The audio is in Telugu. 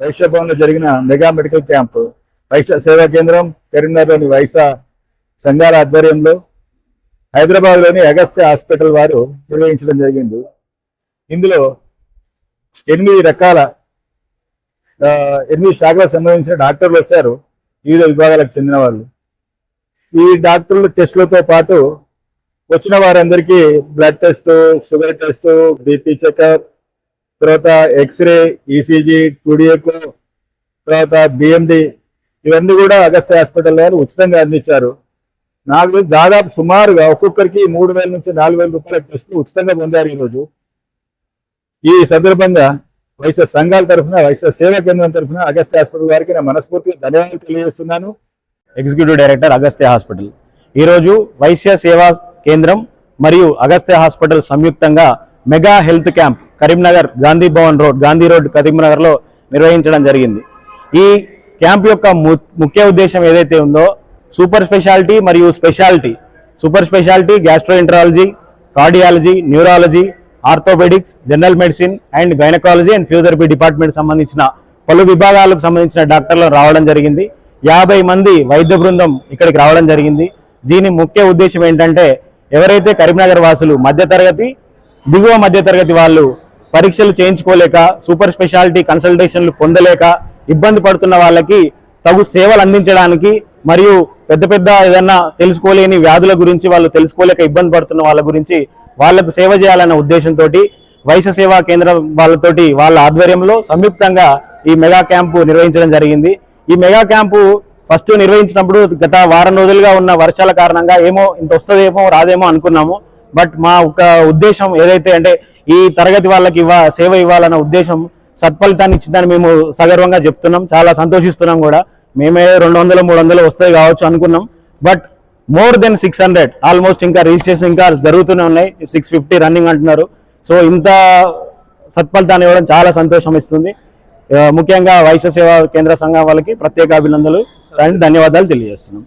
వైశ్య భవన్లో జరిగిన mega medical camp Vysya Seva కేంద్రం కరీంనగర్లోని వైసా సంఘాల ఆధ్వర్యంలో హైదరాబాద్లోని అగస్త్య హాస్పిటల్ వారు నిర్వహించడం జరిగింది. ఇందులో ఎనిమిది రకాల ఎనిమిది శాఖలకు సంబంధించిన డాక్టర్లు వచ్చారు. వివిధ విభాగాలకు చెందిన వాళ్ళు. ఈ డాక్టర్లు టెస్టులతో పాటు వచ్చిన వారందరికీ blood test sugar test BP checkup తర్వాత X-ray ECG two D echo తర్వాత బిఎండి ఇవన్నీ కూడా అగస్త్య హాస్పిటల్ వారు ఉచితంగా అందించారు. నాకు దాదాపు సుమారుగా ఒక్కొక్కరికి మూడు వేల నుంచి నాలుగు వేల రూపాయల టెస్టులు ఉచితంగా పొందారు ఈరోజు. ఈ సందర్భంగా వైశ్య సంఘాల తరఫున వైశ్య సేవా కేంద్రం తరఫున అగస్త్య హాస్పిటల్ వారికి నా మనస్ఫూర్తిగా ధన్యవాదాలు తెలియజేస్తున్నాను. ఎగ్జిక్యూటివ్ డైరెక్టర్ అగస్త్య హాస్పిటల్ ఈరోజు వైశ్య సేవా కేంద్రం మరియు అగస్త్య హాస్పిటల్ సంయుక్తంగా mega health camp Karimnagar Gandhi Bhavan road Gandhi road కరీంనగర్లో నిర్వహించడం జరిగింది. ఈ క్యాంప్ యొక్క ము- ముఖ్య ఉద్దేశం ఏదైతే ఉందో సూపర్ స్పెషాలిటీ మరియు speciality. Super speciality gastroenterology cardiology neurology orthopaedics general medicine and gynaecology and physiotherapy department సంబంధించిన పలు విభాగాలకు సంబంధించిన డాక్టర్లు రావడం జరిగింది. యాభై మంది వైద్య బృందం ఇక్కడికి రావడం జరిగింది. దీని ముఖ్య ఉద్దేశం ఏంటంటే ఎవరైతే కరీంనగర్ వాసులు మధ్యతరగతి దిగువ మధ్యతరగతి వాళ్ళు పరీక్షలు చేయించుకోలేక సూపర్ స్పెషాలిటీ కన్సల్టేషన్లు పొందలేక ఇబ్బంది పడుతున్న వాళ్ళకి తగు సేవలు అందించడానికి మరియు పెద్ద పెద్ద ఏదన్నా తెలుసుకోలేని వ్యాధుల గురించి వాళ్ళు తెలుసుకోలేక ఇబ్బంది పడుతున్న వాళ్ళ గురించి వాళ్ళకు సేవ చేయాలన్న ఉద్దేశంతో వైశ్య సేవా కేంద్రం వాళ్ళతోటి వాళ్ళ ఆధ్వర్యంలో సంయుక్తంగా ఈ మెగా క్యాంపు నిర్వహించడం జరిగింది. ఈ మెగా క్యాంపు ఫస్ట్ నిర్వహించినప్పుడు గత వారం రోజులుగా ఉన్న వర్షాల కారణంగా ఏమో ఇంత వస్తుందేమో రాదేమో అనుకున్నాము. బట్ మా ఒక ఉద్దేశం ఏదైతే అంటే ఈ తరగతి వాళ్ళకి ఇవ్వ సేవ ఇవ్వాలన్న ఉద్దేశం సత్ఫలితాన్ని ఇచ్చిందని మేము సగర్వంగా చెప్తున్నాం. చాలా సంతోషిస్తున్నాం కూడా. మేమే రెండు వందలు మూడు వందలు వస్తాయి కావచ్చు అనుకున్నాం. But more than six hundred. Almost ఇంకా రిజిస్ట్రేషన్ ఇంకా జరుగుతూనే ఉన్నాయి. సిక్స్ ఫిఫ్టీ రన్నింగ్ అంటున్నారు. సో ఇంత సత్ఫలితాన్ని ఇవ్వడం చాలా సంతోషం ఇస్తుంది. ముఖ్యంగా వైశ్య సేవా కేంద్ర సంఘం వాళ్ళకి ప్రత్యేక అభినందనలు. ధన్యవాదాలు తెలియజేస్తున్నాం.